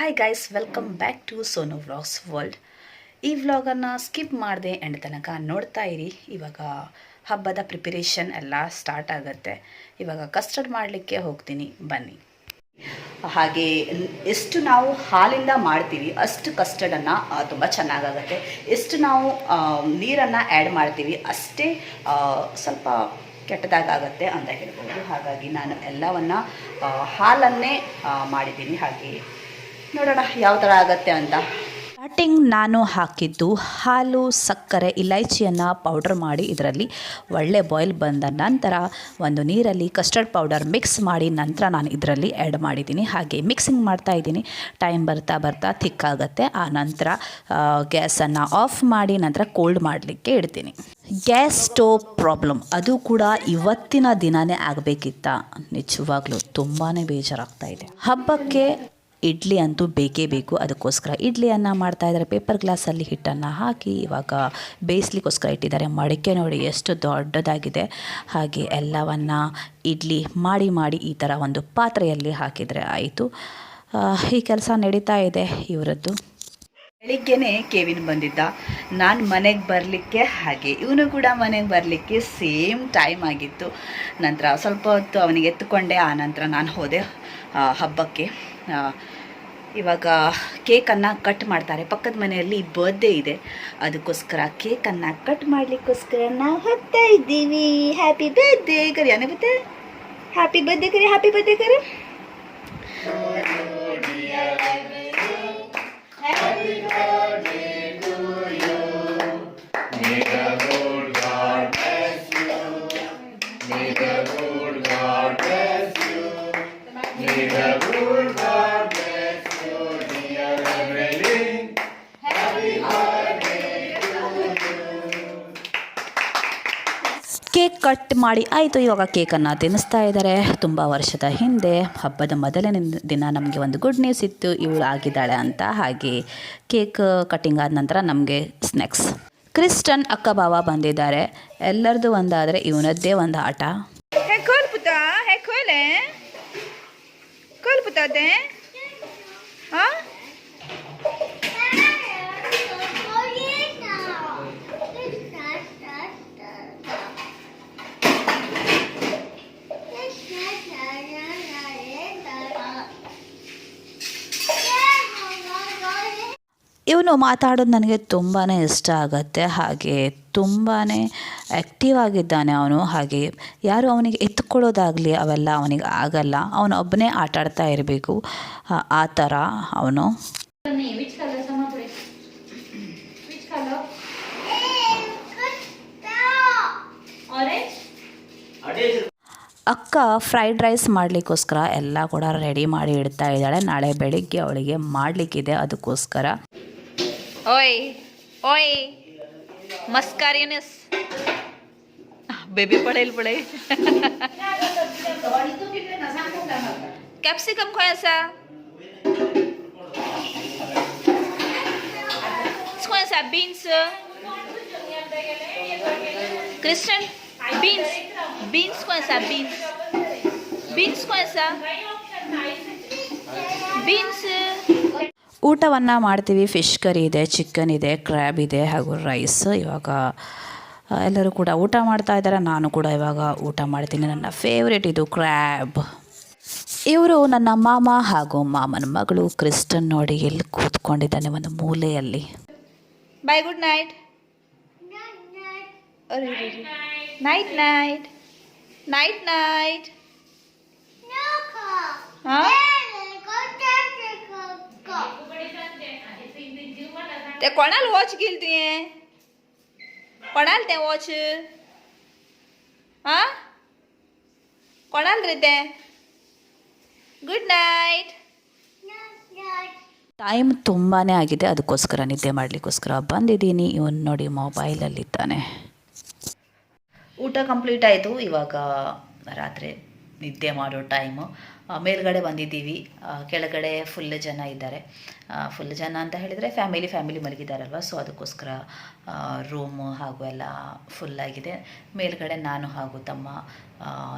Hi guys welcome back to Sonu vlogs world ಈ ವ್ಲಾಗನ್ನು skip ಮಾಡಿದೆ ಎಂಡ್ ತನಕ ನೋಡ್ತಾ ಇರಿ. ಇವಾಗ ಹಬ್ಬದ ಪ್ರಿಪರೇಷನ್ ಎಲ್ಲ ಸ್ಟಾರ್ಟ್ ಆಗುತ್ತೆ. ಇವಾಗ ಕಸ್ಟರ್ಡ್ ಮಾಡಲಿಕ್ಕೆ ಹೋಗ್ತೀನಿ. ಬನ್ನಿ. ಹಾಗೆ ಎಷ್ಟು ನಾವು ಹಾಲಿಂದ ಮಾಡ್ತೀವಿ, ಅಷ್ಟು ಕಸ್ಟರ್ಡನ್ನು ತುಂಬ ಚೆನ್ನಾಗಾಗುತ್ತೆ. ಎಷ್ಟು ನಾವು ನೀರನ್ನು ಆ್ಯಡ್ ಮಾಡ್ತೀವಿ, ಅಷ್ಟೇ ಸ್ವಲ್ಪ ಕೆಟ್ಟದಾಗತ್ತೆ ಅಂತ ಹೇಳ್ಬೋದು. ಹಾಗಾಗಿ ನಾನು ಎಲ್ಲವನ್ನು ಹಾಲನ್ನೇ ಮಾಡಿದ್ದೀನಿ. ಹಾಗೆ ನೋಡೋಣ, ಯಾವ ಥರ ಆಗತ್ತೆ ಅಂತ. ಸ್ಟಾರ್ಟಿಂಗ್ ನಾನು ಹಾಕಿದ್ದು ಹಾಲು, ಸಕ್ಕರೆ, ಇಲೈಚಿಯನ್ನು ಪೌಡರ್ ಮಾಡಿ ಇದರಲ್ಲಿ. ಒಳ್ಳೆ ಬಾಯ್ಲ್ ಬಂದ ನಂತರ ಒಂದು ನೀರಲ್ಲಿ ಕಸ್ಟರ್ಡ್ ಪೌಡರ್ ಮಿಕ್ಸ್ ಮಾಡಿ ನಂತರ ನಾನು ಇದರಲ್ಲಿ ಆ್ಯಡ್ ಮಾಡಿದ್ದೀನಿ. ಹಾಗೆ ಮಿಕ್ಸಿಂಗ್ ಮಾಡ್ತಾ ಇದ್ದೀನಿ. ಟೈಮ್ ಬರ್ತಾ ಬರ್ತಾ ಆಗುತ್ತೆ. ಆ ನಂತರ ಗ್ಯಾಸನ್ನು ಆಫ್ ಮಾಡಿ ನಂತರ ಕೋಲ್ಡ್ ಮಾಡಲಿಕ್ಕೆ ಇಡ್ತೀನಿ. ಗ್ಯಾಸ್ ಸ್ಟೋವ್ ಪ್ರಾಬ್ಲಮ್ ಅದು ಕೂಡ ಇವತ್ತಿನ ದಿನವೇ ಆಗಬೇಕಿತ್ತ. ನಿಜವಾಗ್ಲೂ ತುಂಬಾ ಬೇಜಾರಾಗ್ತಾ ಇದೆ. ಹಬ್ಬಕ್ಕೆ ಇಡ್ಲಿ ಅಂತೂ ಬೇಕೇ ಬೇಕು. ಅದಕ್ಕೋಸ್ಕರ ಇಡ್ಲಿಯನ್ನು ಮಾಡ್ತಾ ಇದ್ದಾರೆ. ಪೇಪರ್ ಗ್ಲಾಸಲ್ಲಿ ಹಿಟ್ಟನ್ನು ಹಾಕಿ ಇವಾಗ ಬೇಯಿಸ್ಲಿಕ್ಕೋಸ್ಕರ ಇಟ್ಟಿದ್ದಾರೆ. ಮಡಿಕೆ ನೋಡಿ ಎಷ್ಟು ದೊಡ್ಡದಾಗಿದೆ. ಹಾಗೆ ಎಲ್ಲವನ್ನು ಇಡ್ಲಿ ಮಾಡಿ ಮಾಡಿ ಈ ಥರ ಒಂದು ಪಾತ್ರೆಯಲ್ಲಿ ಹಾಕಿದರೆ ಆಯಿತು. ಈ ಕೆಲಸ ನಡೀತಾ ಇದೆ ಇವರದ್ದು. ಬೆಳಿಗ್ಗೆನೆ ಕೆವಿನ್ ಬಂದಿದ್ದ. ನಾನು ಮನೆಗೆ ಬರಲಿಕ್ಕೆ ಹಾಗೆ, ಇವನು ಕೂಡ ಮನೆಗೆ ಬರಲಿಕ್ಕೆ ಸೇಮ್ ಟೈಮ್ ಆಗಿತ್ತು. ನಂತರ ಸ್ವಲ್ಪ ಹೊತ್ತು ಅವನಿಗೆ ಎತ್ತುಕೊಂಡೆ ಆ ನಂತರ ನಾನು ಹೋದೆ ಹಬ್ಬಕ್ಕೆ. ಇವಾಗ ಕೇಕನ್ನು ಕಟ್ ಮಾಡ್ತಾರೆ. ಪಕ್ಕದ ಮನೆಯಲ್ಲಿ ಬರ್ಡೇ ಇದೆ. ಅದಕ್ಕೋಸ್ಕರ ಕೇಕನ್ನು ಕಟ್ ಮಾಡಲಿಕ್ಕೋಸ್ಕರ ನಾವು ಹೋಗ್ತಾ ಇದ್ದೀವಿ. ಹ್ಯಾಪಿ ಬರ್ಡೇ ಕರಿ ಅನ್ನ ಬತ್ತೆ happy birthday Kari happy birthday Kari. ಮಾಡಿ ಆಯಿತು ಇವಾಗ ಕೇಕನ್ನು ತಿನ್ನಿಸ್ತಾ ಇದ್ದಾರೆ. ತುಂಬ ವರ್ಷದ ಹಿಂದೆ ಹಬ್ಬದ ಮೊದಲನೇ ದಿನ ನಮಗೆ ಒಂದು ಗುಡ್ ನ್ಯೂಸ್ ಇತ್ತು ಇವಳು ಆಗಿದ್ದಾಳೆ ಅಂತ. ಹಾಗೆ ಕೇಕ್ ಕಟ್ಟಿಂಗ್ ಆದ ನಂತರ ನಮಗೆ ಸ್ನ್ಯಾಕ್ಸ್ ಕ್ರಿಸ್ಟನ್ ಅಕ್ಕ ಬಾವ ಬಂದಿದ್ದಾರೆ. ಎಲ್ಲರದು ಒಂದಾದರೆ ಇವನದ್ದೇ ಒಂದು ಆಟ. Hé, ಇವನು ಮಾತಾಡೋದು ನನಗೆ ತುಂಬಾ ಇಷ್ಟ ಆಗುತ್ತೆ. ಹಾಗೆ ತುಂಬಾ ಆ್ಯಕ್ಟಿವ್ ಆಗಿದ್ದಾನೆ ಅವನು. ಹಾಗೆ ಯಾರು ಅವನಿಗೆ ಎತ್ಕೊಳ್ಳೋದಾಗಲಿ ಅವೆಲ್ಲ ಅವನಿಗೆ ಆಗಲ್ಲ. ಅವನು ಒಬ್ಬನೇ ಆಟಾಡ್ತಾ ಇರಬೇಕು. ಆ ಥರ ಅವನು? ಅಕ್ಕ ಫ್ರೈಡ್ ರೈಸ್ ಮಾಡಲಿಕ್ಕೋಸ್ಕರ ಎಲ್ಲ ಕೂಡ ರೆಡಿ ಮಾಡಿ ಇಡ್ತಾ ಇದ್ದಾಳೆ. ನಾಳೆ ಬೆಳಿಗ್ಗೆ ಅವಳಿಗೆ ಮಾಡಲಿಕ್ಕಿದೆ ಅದಕ್ಕೋಸ್ಕರ. Oi. Oi. Mascariness. बेबी पडेल पडे कॅप्सिकम खंय आसा खंय आसा बीन्स क्रिस्टन बीन्स बीन्स खंय आसा बीन्स बीन्स खंय आसा बीन्स ಊಟವನ್ನು ಮಾಡ್ತೀವಿ. ಫಿಶ್ ಕರಿ ಇದೆ ಚಿಕನ್ ಇದೆ ಕ್ರ್ಯಾಬ್ ಇದೆ ಹಾಗೂ ರೈಸ್ ಇವಾಗ ಎಲ್ಲರೂ ಕೂಡ ಊಟ ಮಾಡ್ತಾ ಇದ್ದಾರೆ. ನಾನು ಕೂಡ ಇವಾಗ ಊಟ ಮಾಡ್ತೀನಿ. ನನ್ನ ಫೇವ್ರೇಟ್ ಇದು ಕ್ರ್ಯಾಬ್ ಇವರು ನನ್ನ ಮಾಮ ಹಾಗೂ ಮಾಮನ ಮಗಳು ಕ್ರಿಸ್ಟನ್ ನೋಡಿ ಎಲ್ಲಿ ಕೂತ್ಕೊಂಡಿದ್ದಾನೆ ಒಂದು ಮೂಲೆಯಲ್ಲಿ. Bye good night night night night night Night, ते कोणाला वॉच गेल तुवें कोणाला तें वॉच हा कोणाला रे तें गुड नाईट ಟೈಮ್ ತುಂಬಾ ಆಗಿದೆ ಅದಕ್ಕೋಸ್ಕರ ನಿದ್ದೆ ಮಾಡಲಿಕ್ಕೋಸ್ಕರ ಬಂದಿದ್ದೀನಿ ಇವನು ನೋಡಿ ಮೊಬೈಲಲ್ಲಿದ್ದಾನೆ ಊಟ ಕಂಪ್ಲೀಟ್ ಆಯಿತು ಇವಾಗ ರಾತ್ರಿ ನಿದ್ದೆ ಮಾಡೋ ಟೈಮು ಆ, ಮೇಲ್ಗಡೆ ಬಂದಿದ್ದೀವಿ. ಕೆಳಗಡೆ ಫುಲ್ ಜನ ಇದ್ದಾರೆ. ಫುಲ್ ಜನ ಅಂತ ಹೇಳಿದರೆ ಫ್ಯಾಮಿಲಿ ಫ್ಯಾಮಿಲಿ ಮಲಗಿದಾರಲ್ವ? ಸೊ ಅದಕ್ಕೋಸ್ಕರ ರೂಮು ಹಾಗೂ ಎಲ್ಲ ಫುಲ್ಲಾಗಿದೆ ಮೇಲ್ಗಡೆ ನಾನು ಹಾಗೂ ತಮ್ಮ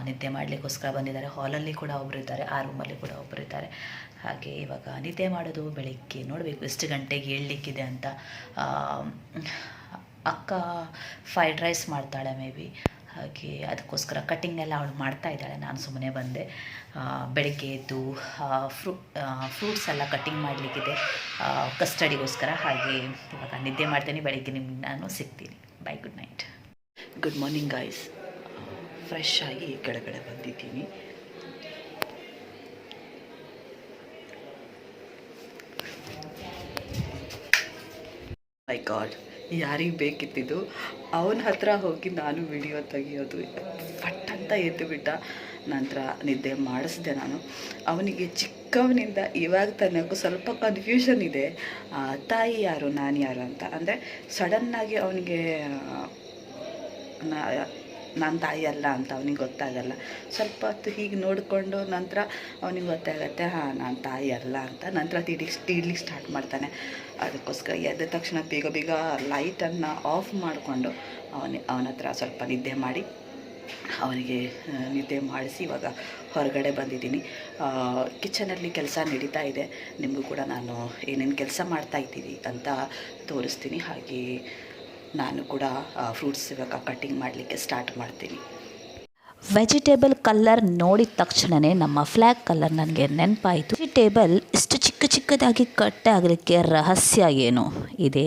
ನಿದ್ದೆ ಮಾಡಲಿಕ್ಕೋಸ್ಕರ ಬಂದಿದ್ದಾರೆ. ಹಾಲಲ್ಲಿ ಕೂಡ ಒಬ್ಬರು ಇದ್ದಾರೆ. ಆ ರೂಮಲ್ಲಿ ಕೂಡ ಒಬ್ಬರು ಇದ್ದಾರೆ. ಹಾಗೆ ಇವಾಗ ನಿದ್ದೆ ಮಾಡೋದು ಬೆಳಿಗ್ಗೆ ನೋಡಬೇಕು. ಎಷ್ಟು ಗಂಟೆಗೆ ಏಳಲಿಕ್ಕಿದೆ ಅಂತ. ಅಕ್ಕ ಫ್ರೈಡ್ ರೈಸ್ ಮಾಡ್ತಾಳೆ ಮೇ ಬಿ ಹಾಗೆ ಅದಕ್ಕೋಸ್ಕರ ಕಟ್ಟಿಂಗ್ ಎಲ್ಲ ಅವಳು ಮಾಡ್ತಾ ಇದ್ದಾಳೆ. ನಾನು ಸುಮ್ಮನೆ ಬಂದೆ. ಬೆಳಗ್ಗೆ ಎದ್ದು ಫ್ರೂ ಫ್ರೂಟ್ಸ್ ಎಲ್ಲ ಕಟ್ಟಿಂಗ್ ಮಾಡಲಿಕ್ಕಿದೆ. ಕಸ್ಟಡಿಗೋಸ್ಕರ ಹಾಗೆ ಇವಾಗ ನಿದ್ದೆ ಮಾಡ್ತೇನೆ. ಬೆಳಗ್ಗೆ ನಿಮ್ಗೆ ನಾನು ಸಿಗ್ತೀನಿ. Bye good night good morning guys fresh ಆಗಿ ಕೆಳಗಡೆ ಬಂದಿದ್ದೀನಿ. ಮೈ ಗಾಡ್ ಯಾರಿಗೆ ಬೇಕಿತ್ತಿದ್ದು, ಅವನ ಹತ್ರ ಹೋಗಿ ನಾನು ವಿಡಿಯೋ ತೆಗಿಯೋದು ಫಟ್ ಅಂತ ಎದ್ದು ನಂತರ ನಿದ್ದೆ ಮಾಡಿಸಿದೆ ನಾನು. ಅವನಿಗೆ ಚಿಕ್ಕವನಿಂದ ಇವಾಗ ತನಗೂ ಸ್ವಲ್ಪ ಕನ್ಫ್ಯೂಷನ್ ಇದೆ ತಾಯಿ ಯಾರು, ನಾನು ಯಾರು ಅಂತ. ಅಂದರೆ ಸಡನ್ನಾಗಿ ಅವನಿಗೆ ನನ್ನ ತಾಯಿ ಅಲ್ಲ ಅಂತ ಅವನಿಗೆ ಗೊತ್ತಾಗಲ್ಲ. ಸ್ವಲ್ಪ ಹೊತ್ತು ಹೀಗೆ ನೋಡಿಕೊಂಡು ನಂತರ ಅವನಿಗೆ ಗೊತ್ತಾಗತ್ತೆ, ಹಾಂ, ನಾನು ತಾಯಿ ಅಲ್ಲ ಅಂತ ನಂತರ ತಿಳಿಸ್ ತಿಡ್ಲಿಕ್ಕೆ ಸ್ಟಾರ್ಟ್ ಮಾಡ್ತಾನೆ. ಅದಕ್ಕೋಸ್ಕರ ಎದ್ದ ತಕ್ಷಣ ಬೇಗ ಬೇಗ ಲೈಟನ್ನು ಆಫ್ ಮಾಡಿಕೊಂಡು ಅವನ ಅವನ ಹತ್ರ ಸ್ವಲ್ಪ ನಿದ್ದೆ ಮಾಡಿ, ಅವನಿಗೆ ನಿದ್ದೆ ಮಾಡಿಸಿ ಇವಾಗ ಹೊರಗಡೆ ಬಂದಿದ್ದೀನಿ. ಕಿಚನಲ್ಲಿ ಕೆಲಸ ನಡೀತಾ ಇದೆ. ನಿಮಗೂ ಕೂಡ ನಾನು ಏನೇನು ಕೆಲಸ ಮಾಡ್ತಾ ಇದ್ದೀವಿ ಅಂತ ತೋರಿಸ್ತೀನಿ. ಹಾಗೆ ನಾನು ಕೂಡ ಫ್ರೂಟ್ಸ್ ಇವಾಗ ಕಟ್ಟಿಂಗ್ ಮಾಡಲಿಕ್ಕೆ ಸ್ಟಾರ್ಟ್ ಮಾಡ್ತೀನಿ. ವೆಜಿಟೇಬಲ್ ಕಲ್ಲರ್ ನೋಡಿದ ತಕ್ಷಣವೇ ನಮ್ಮ ಫ್ಲ್ಯಾಗ್ ಕಲ್ಲರ್ ನನಗೆ ನೆನಪಾಯಿತು. ವೆಜಿಟೇಬಲ್ ಇಷ್ಟು ಚಿಕ್ಕ ಚಿಕ್ಕದಾಗಿ ಕಟ್ ಆಗಲಿಕ್ಕೆ ರಹಸ್ಯ ಏನು? ಇದೆ.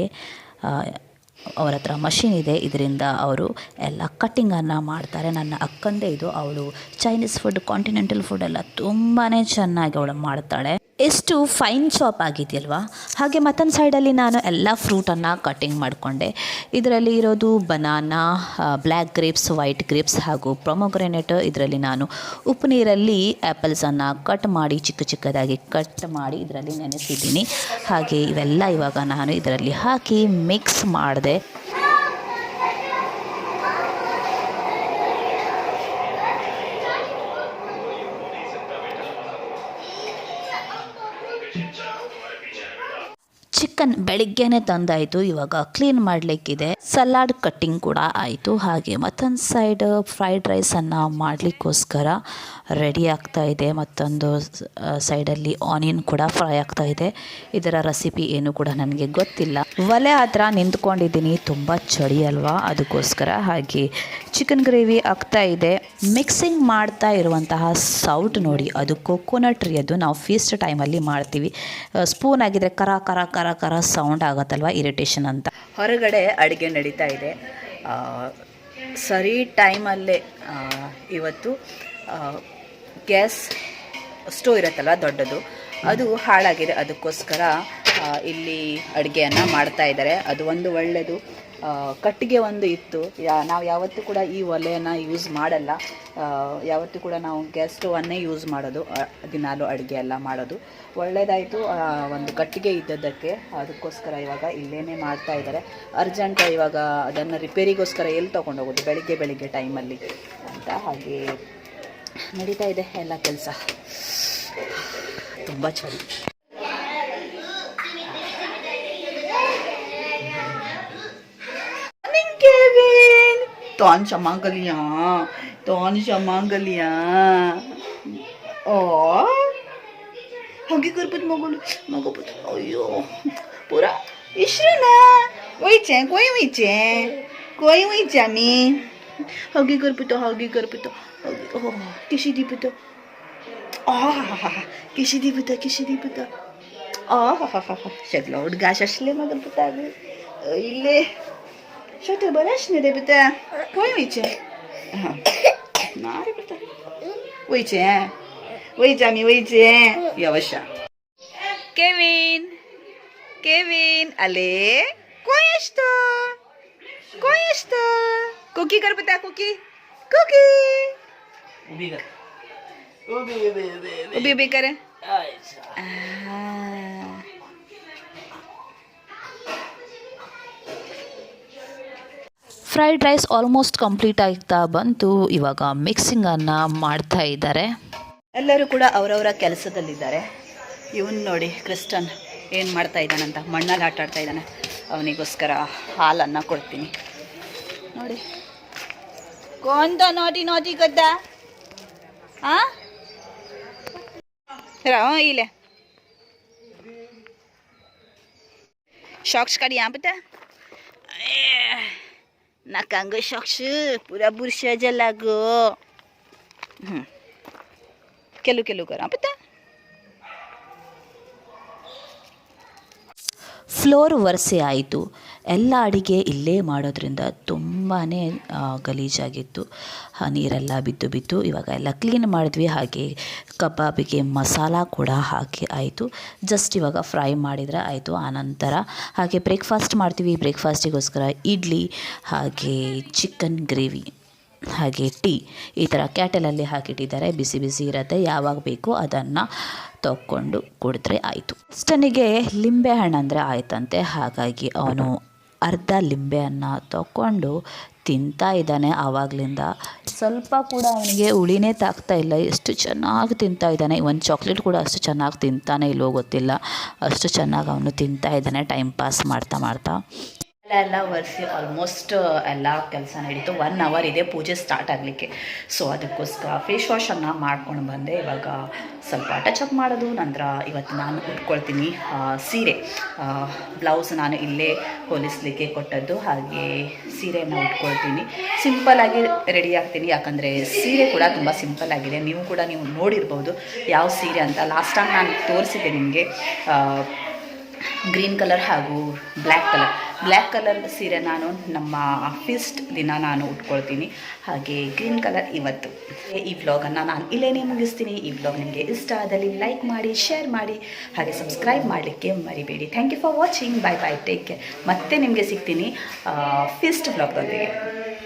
ಅವರ ಹತ್ರ ಮಷಿನ್ ಇದೆ. ಇದರಿಂದ ಅವರು ಎಲ್ಲ ಕಟ್ಟಿಂಗನ್ನು ಮಾಡ್ತಾರೆ. ನನ್ನ ಅಕ್ಕಂದೇ ಇದು. ಅವಳು ಚೈನೀಸ್ ಫುಡ್ ಕಾಂಟಿನೆಂಟಲ್ ಫುಡ್ ಎಲ್ಲ ತುಂಬಾ ಚೆನ್ನಾಗಿ ಅವಳು ಮಾಡ್ತಾಳೆ. ಎಷ್ಟು ಫೈನ್ ಶಾಪ್ ಆಗಿದೆಯಲ್ವಾ? ಹಾಗೆ ಮತ್ತೊಂದು ಸೈಡಲ್ಲಿ ನಾನು ಎಲ್ಲ ಫ್ರೂಟನ್ನು ಕಟ್ಟಿಂಗ್ ಮಾಡಿಕೊಂಡೆ. ಇದರಲ್ಲಿ ಇರೋದು banana black grapes white grapes ಹಾಗೂ ಪ್ರೊಮೊಗ್ರೆನೇಟ್ ಇದರಲ್ಲಿ ನಾನು ಉಪ್ಪು ನೀರಲ್ಲಿ ಆ್ಯಪಲ್ಸನ್ನು ಕಟ್ ಮಾಡಿ ಚಿಕ್ಕ ಚಿಕ್ಕದಾಗಿ ಕಟ್ ಮಾಡಿ ಇದರಲ್ಲಿ ನೆನೆಸಿದ್ದೀನಿ. ಹಾಗೆ ಇವೆಲ್ಲ ಇವಾಗ ನಾನು ಇದರಲ್ಲಿ ಹಾಕಿ ಮಿಕ್ಸ್ ಮಾಡಿದೆ. ಚಿಕನ್ ಬೆಳಿಗ್ಗೆನೆ ತಂದಾಯಿತು, ಇವಾಗ ಕ್ಲೀನ್ ಮಾಡಲಿಕ್ಕಿದೆ. ಸಲಾಡ್ ಕಟ್ಟಿಂಗ್ ಕೂಡ ಆಯಿತು. ಹಾಗೆ ಮತ್ತೊಂದು ಸೈಡ್ ಫ್ರೈಡ್ ರೈಸನ್ನು ಮಾಡಲಿಕ್ಕೋಸ್ಕರ ರೆಡಿ ಆಗ್ತಾ ಇದೆ. ಮತ್ತೊಂದು ಸೈಡಲ್ಲಿ ಆನಿಯನ್ ಕೂಡ ಫ್ರೈ ಆಗ್ತಾ ಇದೆ. ಇದರ ರೆಸಿಪಿ ಏನು ಕೂಡ ನನಗೆ ಗೊತ್ತಿಲ್ಲ. ಒಲೆ ಹತ್ರ ನಿಂತ್ಕೊಂಡಿದ್ದೀನಿ. ತುಂಬ ಚಳಿ ಅಲ್ವಾ? ಅದಕ್ಕೋಸ್ಕರ ಹಾಗೆ ಚಿಕನ್ ಗ್ರೇವಿ ಆಗ್ತಾ ಇದೆ. ಮಿಕ್ಸಿಂಗ್ ಮಾಡ್ತಾ ಇರುವಂತಹ ಸೌಟ್ ನೋಡಿ, ಅದು ಕೊಕೊನಟ್ ರೀ ಅದು. ನಾವು ಫೀಸ್ಟ್ ಟೈಮಲ್ಲಿ ಮಾಡ್ತೀವಿ. ಸ್ಪೂನ್ ಆಗಿದ್ರೆ ಕರ ಕರ ಕರ ಕರ ಸೌಂಡ್ ಆಗುತ್ತಲ್ವ ಇರಿಟೇಷನ್ ಅಂತ. ಹೊರಗಡೆ ಅಡುಗೆ ನಡೀತಾ ಇದೆ. ಸರಿ ಟೈಮಲ್ಲೇ ಇವತ್ತು ಗ್ಯಾಸ್ ಸ್ಟೋವ್ ಇರುತ್ತಲ್ಲ ದೊಡ್ಡದು, ಅದು ಹಾಳಾಗಿದೆ. ಅದಕ್ಕೋಸ್ಕರ ಇಲ್ಲಿ ಅಡುಗೆಯನ್ನು ಮಾಡ್ತಾ ಇದ್ದಾರೆ. ಅದು ಒಂದು ಒಳ್ಳೆಯದು ಕಟ್ಟಿಗೆ ಒಂದು ಇತ್ತು. ಯಾ, ನಾವು ಯಾವತ್ತೂ ಕೂಡ ಈ ಒಲೆಯನ್ನು ಯೂಸ್ ಮಾಡಲ್ಲ. ಯಾವತ್ತೂ ಕೂಡ ನಾವು ಗ್ಯಾಸ್ ಸ್ಟೋವನ್ನೇ ಯೂಸ್ ಮಾಡೋದು. ದಿನಾಲು ಅಡುಗೆ ಎಲ್ಲ ಮಾಡೋದು. ಒಳ್ಳೆಯದಾಯಿತು ಒಂದು ಕಟ್ಟಿಗೆ ಇದ್ದದ್ದಕ್ಕೆ. ಅದಕ್ಕೋಸ್ಕರ ಇವಾಗ ಇಲ್ಲೇನೇ ಮಾಡ್ತಾ ಇದ್ದಾರೆ. ಅರ್ಜೆಂಟ್ ಇವಾಗ ಅದನ್ನು ರಿಪೇರಿಗೋಸ್ಕರ ಎಲ್ಲಿ ತೊಗೊಂಡೋಗೋದು? ಬೆಳಿಗ್ಗೆ ಬೆಳಿಗ್ಗೆ ಟೈಮಲ್ಲಿ ಅಂತ ಹಾಗೆ ನಡೀತಾ ಇದೆ ಎಲ್ಲ ಕೆಲಸ. ತುಂಬ ಚಳಿ. 短小芒格里昂，短小芒格里昂。어? 거기 그릇 먹을 먹어보자. 어유 뭐라? 이 싫으나. 왜이제 꼬이 왜이제 꼬이 왜이자미. 거기 그릇부터 거기 그릇부터 거기 어 기시디부터. 아 기시디부터 기시디부터. 아 하하하하. 셋 로드 가셔 실례 먹을 부탁을. 일레. Що ти береш не дебите? Кой виче? Нари бета. Виче. Виче ми виче. Яваша. Кевин. Кевин, але кой е що? Кой е що? Куки кар бета куки. Куки. Уби кар. Уби уби уби. Уби уби кар. Айца. ಫ್ರೈಡ್ ರೈಸ್ ಆಲ್ಮೋಸ್ಟ್ ಕಂಪ್ಲೀಟ್ ಆಗ್ತಾ ಬಂತು. ಇವಾಗ ಮಿಕ್ಸಿಂಗನ್ನು ಮಾಡ್ತಾ ಇದ್ದಾರೆ. ಎಲ್ಲರೂ ಕೂಡ ಅವರವರ ಕೆಲಸದಲ್ಲಿದ್ದಾರೆ. ಇವನು ನೋಡಿ, ಕ್ರಿಸ್ಟನ್ ಏನು ಮಾಡ್ತಾ ಇದ್ದಾನಂತ, ಮಣ್ಣಲ್ಲಿ ಆಟ ಆಡ್ತಾ ಇದ್ದಾನೆ. ಅವನಿಗೋಸ್ಕರ ಹಾಲನ್ನು ಕೊಡ್ತೀನಿ. ನೋಡಿ. ಕೊಂದ ನೋಡಿ ನೋಡಿ ಗದ್ದ. ಹಾಂ, ಇಲ್ಲೇ. ಶಾಕ್ಸ್ ಕಡಿ ಆಗುತ್ತೆ नाकांग शॉक्स पुरा बुरशा जला गो हम्म. केलू केलू कर हा पुता ಫ್ಲೋರ್ ಒರೆಸಿ ಆಯಿತು ಎಲ್ಲ ಅಡಿಗೆ ಇಲ್ಲೇ ಮಾಡೋದ್ರಿಂದ ತುಂಬಾ ಗಲೀಜಾಗಿತ್ತು. ನೀರೆಲ್ಲ ಬಿದ್ದು ಬಿದ್ದು ಇವಾಗ ಎಲ್ಲ ಕ್ಲೀನ್ ಮಾಡಿದ್ವಿ. ಹಾಗೆ ಕಬಾಬಿಗೆ ಮಸಾಲ ಕೂಡ ಹಾಕಿ ಆಯಿತು. ಜಸ್ಟ್ ಇವಾಗ ಫ್ರೈ ಮಾಡಿದರೆ ಆಯಿತು. ಆನಂತರ ಹಾಗೆ ಬ್ರೇಕ್ಫಾಸ್ಟ್ ಮಾಡ್ತೀವಿ. ಬ್ರೇಕ್ಫಾಸ್ಟಿಗೋಸ್ಕರ ಇಡ್ಲಿ, ಹಾಗೆ ಚಿಕನ್ ಗ್ರೇವಿ ಹಾಗೆ ಟೀ ಈ ಥರ ಕ್ಯಾಟಲಲ್ಲಿ ಹಾಕಿಟ್ಟಿದ್ದಾರೆ. ಬಿಸಿ ಬಿಸಿ ಇರುತ್ತೆ. ಯಾವಾಗ ಬೇಕೋ ಅದನ್ನು ತಕ್ಕೊಂಡು ಕುಡಿದ್ರೆ ಆಯಿತು. ಸ್ಟನಿಗೆ ಲಿಂಬೆ ಹಣ್ಣು ಅಂದರೆ ಆಯ್ತಂತೆ. ಹಾಗಾಗಿ ಅವನು ಅರ್ಧ ಲಿಂಬೆಯನ್ನು ತಗೊಂಡು ತಿಂತಾ ಇದ್ದಾನೆ ಆವಾಗಲಿಂದ. ಸ್ವಲ್ಪ ಕೂಡ ಅವನಿಗೆ ಹುಳಿನೇ ತಾಗ್ತಾ ಇಲ್ಲ. ಎಷ್ಟು ಚೆನ್ನಾಗಿ ತಿಂತಾ ಇದ್ದಾನೆ. ಒಂದು ಚಾಕ್ಲೇಟ್ ಕೂಡ ಅಷ್ಟು ಚೆನ್ನಾಗಿ ತಿಂತಾನೆ ಇಲ್ಲೋ ಗೊತ್ತಿಲ್ಲ. ಅಷ್ಟು ಚೆನ್ನಾಗಿ ಅವನು ತಿಂತಾ ಇದ್ದಾನೆ ಟೈಮ್ ಪಾಸ್ ಮಾಡ್ತಾ ಮಾಡ್ತಾ. ಎಲ್ಲ ಒರೆಸಿ ಆಲ್ಮೋಸ್ಟ್ ಎಲ್ಲ ಕೆಲಸ ನಡೀತು. ಒನ್ ಅವರ್ ಇದೆ ಪೂಜೆ ಸ್ಟಾರ್ಟ್ ಆಗಲಿಕ್ಕೆ. ಸೊ ಅದಕ್ಕೋಸ್ಕರ ಫೇಸ್ ವಾಶನ್ನು ಮಾಡ್ಕೊಂಡು ಬಂದೆ. ಇವಾಗ ಸ್ವಲ್ಪ ಟಚ್ ಅಪ್ ಮಾಡೋದು, ನಂತರ ಇವತ್ತು ನಾನು ಉಟ್ಕೊಳ್ತೀನಿ ಸೀರೆ. ಬ್ಲೌಸ್ ನಾನು ಇಲ್ಲೇ ಹೋಲಿಸ್ಲಿಕ್ಕೆ ಕೊಟ್ಟದ್ದು. ಹಾಗೆ ಸೀರೆಯನ್ನು ಉಟ್ಕೊಳ್ತೀನಿ. ಸಿಂಪಲ್ಲಾಗಿ ರೆಡಿ ಆಗ್ತೀನಿ. ಯಾಕಂದರೆ ಸೀರೆ ಕೂಡ ತುಂಬ ಸಿಂಪಲ್ ಆಗಿದೆ. ನೀವು ಕೂಡ ನೀವು ನೋಡಿರ್ಬೋದು ಯಾವ ಸೀರೆ ಅಂತ. ಲಾಸ್ಟ್ ಟೈಮ್ ನಾನು ತೋರಿಸಿದ್ದೆ ನಿಮಗೆ ಗ್ರೀನ್ ಕಲರ್ ಹಾಗೂ ಬ್ಲ್ಯಾಕ್ ಕಲರ್ ಬ್ಲ್ಯಾಕ್ ಕಲರ್ ಸೀರೆ ನಾನು ನಮ್ಮ ಫಿಸ್ಟ್ ದಿನ ನಾನು ಉಟ್ಕೊಳ್ತೀನಿ. ಹಾಗೆ ಗ್ರೀನ್ ಕಲರ್ ಇವತ್ತು. ಈ ವ್ಲಾಗನ್ನು ನಾನು ಇಲ್ಲೇನೇ ಮುಗಿಸ್ತೀನಿ. ಈ ವ್ಲಾಗ್ ನಿಮಗೆ ಇಷ್ಟ ಆದಲ್ಲಿ ಲೈಕ್ ಮಾಡಿ, ಶೇರ್ ಮಾಡಿ, ಹಾಗೆ ಸಬ್ಸ್ಕ್ರೈಬ್ ಮಾಡಲಿಕ್ಕೆ ಮರಿಬೇಡಿ. Thank you for watching bye bye take care ಮತ್ತೆ ನಿಮಗೆ ಸಿಗ್ತೀನಿ ಫಿಸ್ಟ್ ವ್ಲಾಗ್ದೊಂದಿಗೆ